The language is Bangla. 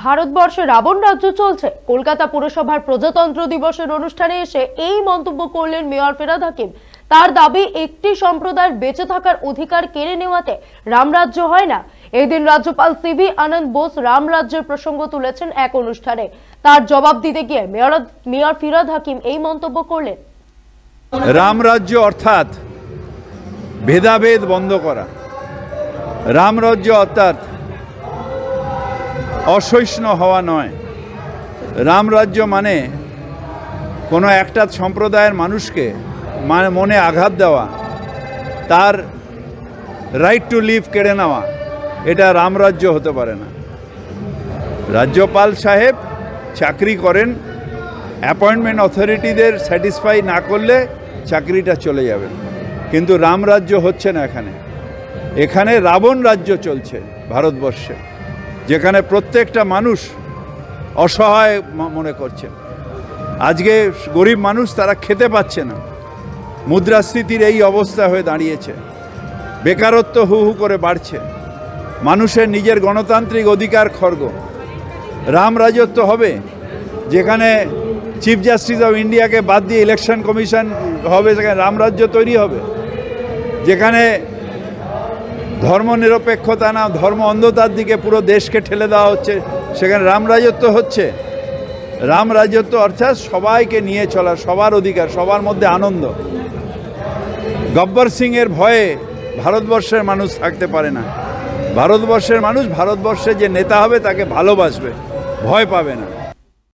ভারতবর্ষে রাবণ রাজ্য চলছে। কলকাতা পুরসভার প্রজাতন্ত্র দিবসের অনুষ্ঠানে এসে এই মন্তব্য করলেন মেয়র ফেরাদ হাকিম। তার দাবি, একটি সম্প্রদায়ের বেঁচে থাকার অধিকার কেড়ে নেওয়াতে রামরাজ্য হয় না। এই দিন রাজ্যপাল সিভি আনন্দ বোস রামরাজ্যের প্রসঙ্গ তুলেছেন এক অনুষ্ঠানে। তার জবাব দিতে গিয়ে মেয়র মেয়র ফিরাদ হাকিম এই মন্তব্য করলেন। রামরাজ্য অর্থাৎ ভেদাভেদ বন্ধ করা। রামরাজ্য অর্থাৎ অসহিষ্ণু হওয়া নয়। রামরাজ্য মানে কোনো একটা সম্প্রদায়ের মানুষকে মানে মনে আঘাত দেওয়া, তার রাইট টু লিভ কেড়ে নেওয়া, এটা রামরাজ্য হতে পারে না। রাজ্যপাল সাহেব চাকরি করেন অ্যাপয়েন্টমেন্ট অথরিটিদের স্যাটিসফাই না করলে চাকরিটা চলে যাবে। কিন্তু রামরাজ্য হচ্ছে না এখানে। এখানে রাবণ রাজ্য চলছে ভারতবর্ষে। যেখানে প্রত্যেকটা মানুষ অসহায় মনে করছে। আজকে গরিব মানুষ তারা খেতে পাচ্ছে না। মুদ্রাস্ফীতির এই অবস্থা হয়ে দাঁড়িয়েছে। বেকারত্ব হু হু করে বাড়ছে। মানুষের নিজের গণতান্ত্রিক অধিকার খর্গ। রাম রাজত্ব হবে। যেখানে চিফ জাস্টিস অফ ইন্ডিয়াকে বাদ দিয়ে ইলেকশন কমিশন হবে, সেখানে রামরাজ্য তৈরি হবে। যেখানে ধর্ম নিরপেক্ষতা না, ধর্ম অন্ধতার দিকে পুরো দেশকে ঠেলে দেওয়া হচ্ছে। সেখানে রাম রাজত্ব হচ্ছে। রাম রাজত্ব অর্থাৎ সবাইকে নিয়ে চলা, সবার অধিকার, সবার মধ্যে আনন্দ। গব্বর সিংয়ের ভয়ে ভারতবর্ষের মানুষ থাকতে পারে না। ভারতবর্ষের মানুষ ভারতবর্ষে যে নেতা হবে তাকে ভালোবাসবে, ভয় পাবে না।